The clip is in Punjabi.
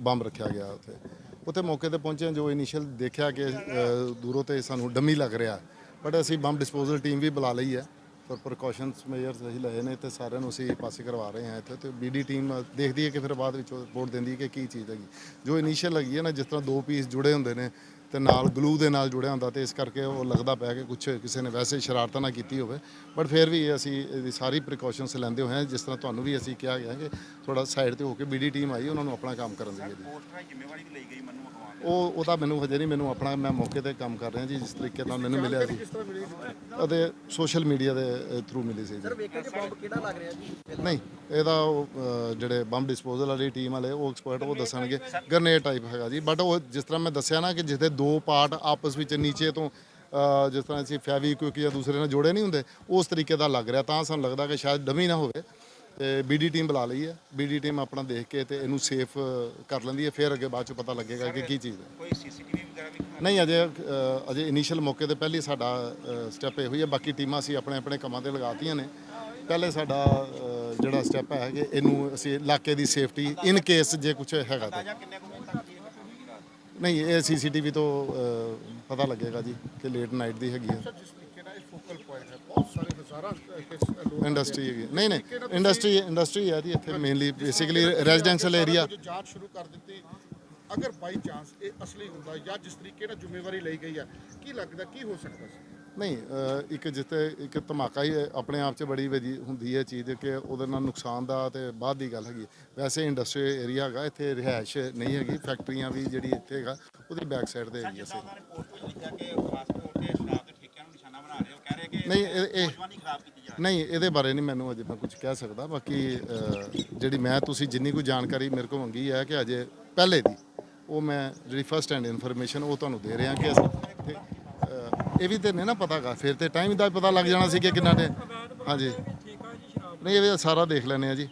ਬੰਬ ਰੱਖਿਆ ਗਿਆ ਉੱਥੇ। ਉੱਥੇ ਮੌਕੇ ਤੇ ਪਹੁੰਚੇ, ਜੋ ਇਨੀਸ਼ੀਅਲ ਦੇਖਿਆ ਕਿ ਦੂਰੋਂ ਤੇ ਸਾਨੂੰ ਡੰਮੀ ਲੱਗ ਰਿਹਾ। ਬਟ ਅਸੀਂ ਬੰਬ ਡਿਸਪੋਜ਼ਲ ਟੀਮ ਵੀ ਬੁਲਾ ਲਈ ਹੈ। ਪਰ ਪ੍ਰੀਕਾਸ਼ਨਸ ਮੇਜਰਸ ਅਸੀਂ ਲਏ ਨੇ ਤੇ ਸਾਰਿਆਂ ਨੂੰ ਅਸੀਂ ਪਾਸੇ ਕਰਵਾ ਰਹੇ ਹਾਂ ਇੱਥੇ। ਤੇ ਬੀਡੀ ਟੀਮ ਦੇਖਦੀ ਹੈ ਕਿ ਫਿਰ ਬਾਅਦ ਵਿੱਚ ਰਿਪੋਰਟ ਦਿੰਦੀ ਹੈ ਕਿ ਕੀ ਚੀਜ਼ ਹੈਗੀ। ਜੋ ਇਨੀਸ਼ੀਅਲ ਹੈਗੀ ਹੈ ਨਾ, ਜਿਸ ਤਰ੍ਹਾਂ ਦੋ ਪੀਸ ਜੁੜੇ ਹੁੰਦੇ ਨੇ ਤੇ ਨਾਲ ਗਲੂ ਦੇ ਨਾਲ ਜੁੜਿਆ ਹੁੰਦਾ ਤੇ ਇਸ ਕਰਕੇ ਉਹ ਲੱਗਦਾ ਪਿਆ ਕਿ ਕੁਝ ਕਿਸੇ ਨੇ ਵੈਸੇ ਸ਼ਰਾਰਤ ਨਾ ਕੀਤੀ ਹੋਵੇ। ਬਟ ਫਿਰ ਵੀ ਅਸੀਂ ਇਹਦੀ ਸਾਰੀ ਪ੍ਰੀਕਾਸ਼ਨਸ ਲੈਂਦੇ ਹੋਏ ਹਾਂ ਜਿਸ ਤਰ੍ਹਾਂ ਤੁਹਾਨੂੰ ਵੀ ਅਸੀਂ ਕਿਹਾ ਗਿਆ ਕਿ ਥੋੜਾ ਸਾਈਡ ਤੇ ਹੋ ਕੇ ਬੀਡੀ ਟੀਮ ਆਈ ਉਹਨਾਂ ਨੂੰ ਆਪਣਾ ਕੰਮ ਕਰਨ ਦੀ ਲਈ ਉਹ ਉਹਦਾ ਮੈਨੂੰ ਹਜੇ ਨਹੀਂ ਮੈਨੂੰ ਆਪਣਾ ਮੈਂ ਮੌਕੇ ਤੇ ਕੰਮ ਕਰ ਰਿਹਾ ਜੀ ਜਿਸ ਤਰੀਕੇ ਨਾਲ ਮੈਨੂੰ ਮਿਲਿਆ ਸੀ। ਅਤੇ ਸੋਸ਼ਲ ਮੀਡੀਆ ਦੇ ਥਰੂ ਮਿਲੀ ਸੀ ਜੀ। ਵੇਖਿਆ ਕਿ ਬੰਬ ਕਿਹੜਾ ਲੱਗ ਰਿਹਾ ਜੀ? ਨਹੀਂ ਇਹਦਾ ਉਹ ਜਿਹੜੇ ਬੰਬ ਡਿਸਪੋਜ਼ਲ ਵਾਲੀ ਟੀਮ ਵਾਲੇ ਉਹ ਐਕਸਪਰਟ ਉਹ ਦੱਸਣਗੇ। ਗ੍ਰਨੇਡ ਟਾਈਪ ਹੈਗਾ ਜੀ ਬਟ ਉਹ ਜਿਸ ਤਰ੍ਹਾਂ ਮੈਂ ਦੱਸਿਆ ਨਾ ਕਿ ਜਿੱਥੇ ਦੋ ਪਾਰਟ ਆਪਸ ਵਿੱਚ ਨੀਚੇ ਤੋਂ ਜਿਸ ਤਰ੍ਹਾਂ ਅਸੀਂ ਫੈਵੀਕਵਿਕ ਜਾਂ ਦੂਸਰੇ ਨਾਲ ਜੋੜੇ ਨਹੀਂ ਹੁੰਦੇ ਉਸ ਤਰੀਕੇ ਦਾ ਲੱਗ ਰਿਹਾ। ਤਾਂ ਸਾਨੂੰ ਲੱਗਦਾ ਕਿ ਸ਼ਾਇਦ ਡਮੀ ਨਾ ਹੋਵੇ ਤੇ ਬੀਡੀ ਟੀਮ ਬੁਲਾ ਲਈ ਹੈ। ਬੀਡੀ ਟੀਮ ਆਪਣਾ ਦੇਖ ਕੇ ਤੇ ਇਹਨੂੰ ਸੇਫ ਕਰ ਲੈਂਦੀ ਹੈ। ਫਿਰ ਅੱਗੇ ਬਾਅਦ ਚ ਪਤਾ ਲੱਗੇਗਾ ਕਿ ਕੀ ਚੀਜ਼ ਹੈ। ਕੋਈ ਸੀਸੀਟੀਵੀ ਵਗੈਰਾ ਵੀ ਨਹੀਂ ਅਜੇ ਅਜੇ ਇਨੀਸ਼ੀਅਲ ਮੌਕੇ ਤੇ ਪਹਿਲੀ ਸਾਡਾ ਸਟੈਪ ਇਹ ਹੋਈ ਹੈ। ਬਾਕੀ ਟੀਮਾਂ ਅਸੀਂ ਆਪਣੇ ਆਪਣੇ ਕੰਮਾਂ ਤੇ ਲਗਾਤੀਆਂ ਨੇ। ਪਹਿਲੇ ਸਾਡਾ ਜਿਹੜਾ ਸਟੈਪ ਹੈ ਕਿ ਇਹਨੂੰ ਅਸੀਂ ਇਲਾਕੇ ਦੀ ਸੇਫਟੀ ਇਨ ਕੇਸ ਜੇ ਕੁਝ ਹੈਗਾ ਤਾਂ। ਨਹੀਂ ਇਹ ਸੀਸੀਟੀਵੀ ਤੋਂ ਅ, ਪਤਾ ਲੱਗੇਗਾ ਜੀ ਕਿ ਲੇਟ ਨਾਈਟ ਦੀ ਹੈਗੀ ਹੈ ਜਿਸ ਤਰੀਕੇ ਨਾਲ ਇਹ ਫੋਕਲ ਪੁਆਇੰਟ ਹੈ ਬਹੁਤ ਸਾਰੇ ਹਜ਼ਾਰਾਂ ਇਸ ਲੋਕ ਇੰਡਸਟਰੀ ਹੈਗੀ ਨਹੀਂ ਨਹੀਂ ਇੰਡਸਟਰੀ ਇੰਡਸਟਰੀ ਹੈ ਜੀ ਇੱਥੇ ਮੇਨਲੀ ਬੇਸਿਕਲੀ ਰੈਜ਼ੀਡੈਂਸ਼ੀਅਲ ਏਰੀਆ ਜੋ ਜਾਂਚ ਸ਼ੁਰੂ ਕਰ ਦਿੱਤੀ ਅਗਰ ਬਾਈ ਚਾਂਸ ਇਹ ਅਸਲੀ ਹੁੰਦਾ ਜਾਂ ਜਿਸ ਤਰੀਕੇ ਨਾਲ ਜ਼ਿੰਮੇਵਾਰੀ ਲਈ ਗਈ ਹੈ ਕੀ ਲੱਗਦਾ ਕੀ ਹੋ ਸਕਦਾ ਸੀ? ਨਹੀਂ ਅ, ਇੱਕ ਜਿੱਥੇ ਇੱਕ ਧਮਾਕਾ ਹੀ ਆਪਣੇ ਆਪ 'ਚ ਬੜੀ ਵਜੀ ਹੁੰਦੀ ਹੈ ਚੀਜ਼ ਕਿ ਉਹਦੇ ਨਾਲ ਨੁਕਸਾਨ ਦਾ ਤੇ ਬਾਅਦ ਦੀ ਗੱਲ ਹੈਗੀ ਵੈਸੇ ਇੰਡਸਟਰੀ ਏਰੀਆ ਹੈਗਾ ਇੱਥੇ ਰਿਹਾਇਸ਼ ਨਹੀਂ ਹੈਗੀ ਫੈਕਟਰੀਆਂ ਵੀ ਜਿਹੜੀ ਇੱਥੇ ਹੈਗਾ ਉਹਦੀ ਬੈਕ ਸਾਈਡ ਤੇ ਹੈਗੀ ਅਸੀਂ ਉਹਨਾਂ ਨੇ ਪੋਸਟ ਵਿੱਚ ਲਿਖਿਆ ਕਿ ਖਾਸ ਤੌਰ ਤੇ ਸ਼ਰਾਬ ਦੇ ਠੇਕਿਆਂ ਨੂੰ ਨਿਸ਼ਾਨਾ ਬਣਾ ਰਹੇ ਹੋ ਕਹਿ ਰਹੇ ਕਿ ਨਹੀਂ ਇਹ ਇਹ ਨੌਜਵਾਨੀ ਖਰਾਬ ਕੀਤੀ ਜਾ ਰਹੀ ਨਹੀਂ ਇਹਦੇ ਬਾਰੇ ਨਹੀਂ ਮੈਨੂੰ ਅਜੇ ਮੈਂ ਕੁਝ ਕਹਿ ਸਕਦਾ ਬਾਕੀ ਅ, ਜਿਹੜੀ ਮੈਂ ਤੁਸੀਂ ਜਿੰਨੀ ਕੋਈ ਜਾਣਕਾਰੀ ਮੇਰੇ ਕੋਲ ਮੰਗੀ ਹੈ ਕਿ ਅਜੇ ਪਹਿਲੇ ਦੀ ਉਹ ਮੈਂ ਜਿਹੜੀ ਫਸਟ ਹੈਂਡ ਇਨਫੋਰਮੇਸ਼ਨ ਉਹ ਤੁਹਾਨੂੰ ਦੇ ਰਿਹਾ ਕਿ ਅਸੀਂ ਇੱਥੇ, ਇਹ ਵੀ ਤੇ ਨਹੀਂ ਨਾ ਪਤਾਗਾ ਫਿਰ ਤੇ ਟਾਈਮ ਦਾ ਪਤਾ ਲੱਗ ਜਾਣਾ ਸੀ ਕਿ ਕਿੰਨਾ ਟਾਈਮ ਹਾਂਜੀ। ਨਹੀਂ, ਇਹ ਵੀ ਸਾਰਾ ਦੇਖ ਲੈਣੇ ਆ ਜੀ।